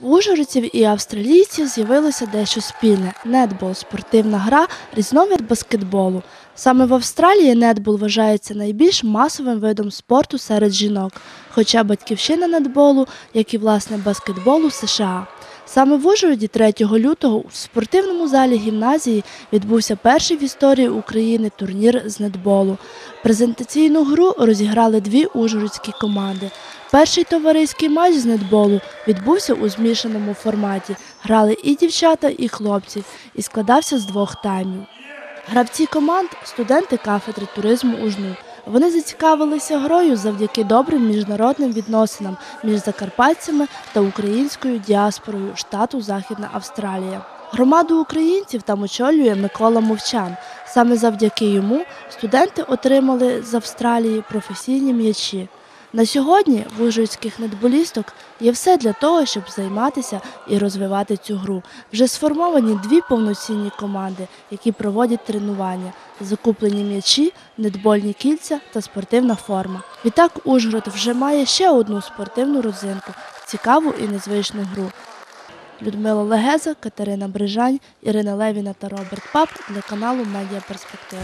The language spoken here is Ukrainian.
В ужгородців і австралійців з'явилося дещо спільне – нетбол – спортивна гра, різновид баскетболу. Саме в Австралії нетбол вважається найбільш масовим видом спорту серед жінок, хоча батьківщина нетболу, як і власне баскетболу США. Саме в Ужгороді 3 лютого в спортивному залі гімназії відбувся перший в історії України турнір з нетболу. Презентаційну гру розіграли дві ужгородські команди. Перший товариський матч з нетболу відбувся у змішаному форматі. Грали і дівчата, і хлопці, і складався з двох таймів. Гравці команд студенти кафедри туризму УЖНУ. Вони зацікавилися грою завдяки добрим міжнародним відносинам між закарпатцями та українською діаспорою штату Західна Австралія. Громаду українців там очолює Микола Мовчан. Саме завдяки йому студенти отримали з Австралії професійні м'ячі. На сьогодні в ужгородських нетболісток є все для того, щоб займатися і розвивати цю гру. Вже сформовані дві повноцінні команди, які проводять тренування, закуплені м'ячі, нетбольні кільця та спортивна форма. Відтак Ужгород вже має ще одну спортивну родзинку цікаву і незвичну гру. Людмила Легеза, Катерина Брижань, Ірина Левіна та Роберт Пап для каналу Медіа Перспективи.